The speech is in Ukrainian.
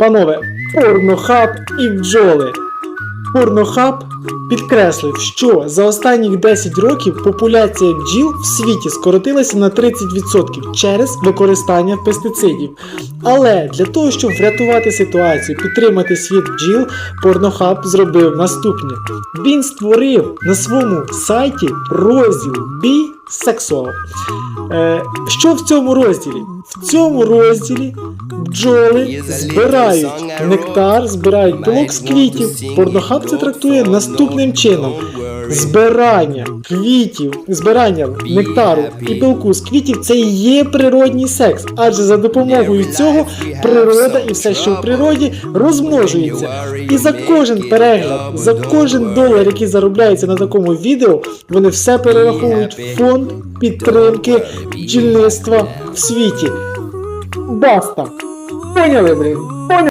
Панове, порнохаб і бджоли. Порнохаб підкреслив, що за останні 10 років популяція бджіл в світі скоротилася на 30% через використання пестицидів. Але для того, щоб врятувати ситуацію, підтримати світ бджіл, порнохаб зробив наступне: він створив на своєму сайті розділ Бі-сексуал. Е, що в цьому розділі? В цьому розділі бджоли збирають нектар, збирають пилок з квітів. Порнохаб це трактує наступним чином: збирання квітів, збирання нектару і пилку з квітів це і є природній секс, адже за допомогою цього природа і все, що в природі, розмножується. І за кожен перегляд, за кожен долар, який заробляється на такому відео, вони все перераховують в фонд підтримки бджільництва в світі. Баста! Поняли, блін?